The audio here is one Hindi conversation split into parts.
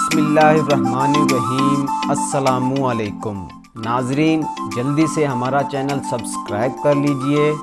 बिस्मिल्लाहिर्रहमानिर्रहीम। अस्सलामुअलैकुम। नाजरीन, जल्दी से हमारा चैनल सब्सक्राइब कर लीजिए।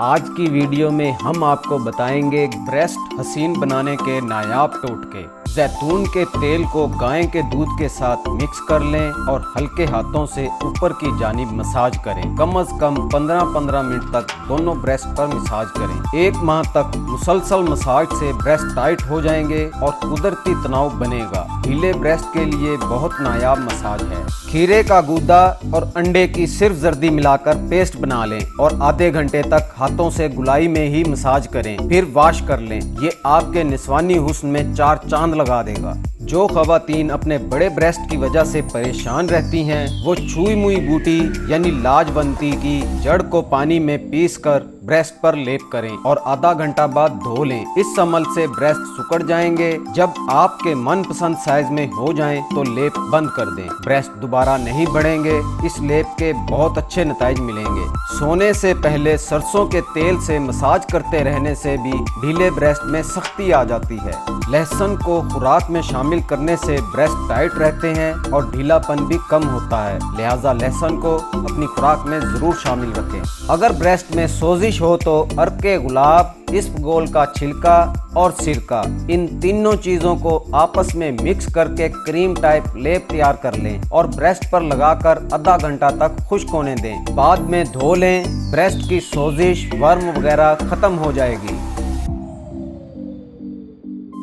आज की वीडियो में हम आपको बताएँगे ब्रेस्ट हसीन बनाने के नायाब टोटके। जैतून के तेल को गाय के दूध के साथ मिक्स कर लें और हल्के हाथों से ऊपर की जानिब मसाज करें। कम अज कम 15-15 मिनट तक दोनों ब्रेस्ट पर मसाज करें। एक माह तक मुसलसल मसाज से ब्रेस्ट टाइट हो जाएँगे और कुदरती तनाव बनेगा। ढीले ब्रेस्ट के लिए बहुत नायाब मसाज है। खीरे का गूदा और अंडे की सिर्फ़ जर्दी मिलाकर पेस्ट बना लें और आधे घंटे तक हाथों से गुलाई में ही मसाज करें। फिर वॉश कर लें। ये आपके निस्वानी हुस्न में चार चाँद लगा देगा। जो खवातीन अपने बड़े ब्रेस्ट की वजह से परेशान रहती हैं, वो छुई मुई बूटी, यानी लाजवंती की जड़ को पानी में पीस कर ब्रेस्ट पर लेप करें और आधा घंटा बाद धो लें। इस अमल से ब्रेस्ट सुकड़ जाएँगे। जब आपके मनपसंद साइज़ में हो जाएँ तो लेप बंद कर दें। ब्रेस्ट दोबारा नहीं बढ़ेंगे। इस लेप के बहुत अच्छे नतज मिलेंगे। सोने से पहले सरसों के तेल से मसाज करते रहने से भी ढीले ब्रेस्ट में सख्ती आ जाती है। लहसुन को खुराक में शामिल करने से ब्रेस्ट टाइट रहते हैं और ढीलापन भी कम होता है। लिहाजा लहसुन को अपनी खुराक में ज़रूर शामिल रखें। अगर ब्रेस्ट में सोजिश हो तो अर्क के गुलाब गोल का छिलका और सिरका इन तीनों चीज़ों को आपस में मिक्स करके क्रीम टाइप लेप तैयार कर लें और ब्रेस्ट पर लगाकर आधा घंटा तक खुश्क होने दें। बाद में धो लें ब्रेस्ट की सोजिश वर्म वगैरह खत्म हो जाएगी।